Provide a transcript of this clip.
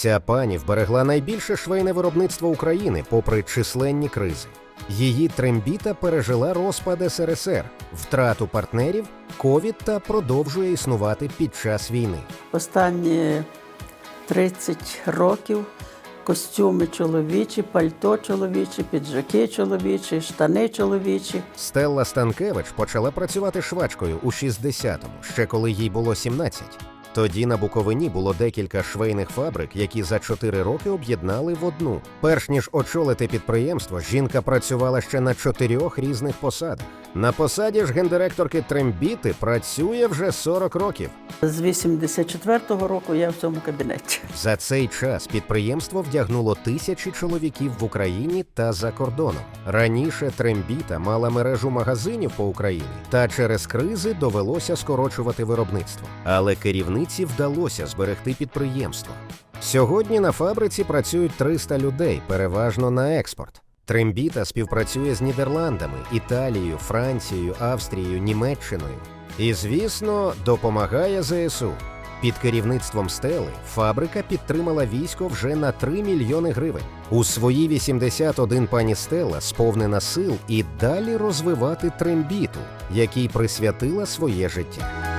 Ця пані вберегла найбільше швейне виробництво України попри численні кризи. Її трембіта пережила розпад СРСР, втрату партнерів, ковід та продовжує існувати під час війни. Останні 30 років костюми чоловічі, пальто чоловічі, піджаки чоловічі, штани чоловічі. Стелла Станкевич почала працювати швачкою у 60-му, ще коли їй було 17. Тоді на Буковині було декілька швейних фабрик, які за 4 роки об'єднали в одну. Перш ніж очолити підприємство, жінка працювала ще на чотирьох різних посадах. На посаді ж гендиректорки Трембіти працює вже 40 років. З 84-го року я в цьому кабінеті. За цей час підприємство вдягнуло тисячі чоловіків в Україні та за кордоном. Раніше Трембіта мала мережу магазинів по Україні, та через кризи довелося скорочувати виробництво. Але керівниці вдалося зберегти підприємство. Сьогодні на фабриці працюють 300 людей, переважно на експорт. Трембіта співпрацює з Нідерландами, Італією, Францією, Австрією, Німеччиною. І, звісно, допомагає ЗСУ. Під керівництвом стели фабрика підтримала військо вже на 3 мільйони гривень. У свої 81 пані Стелла сповнена сил і далі розвивати трембіту, якій присвятила своє життя.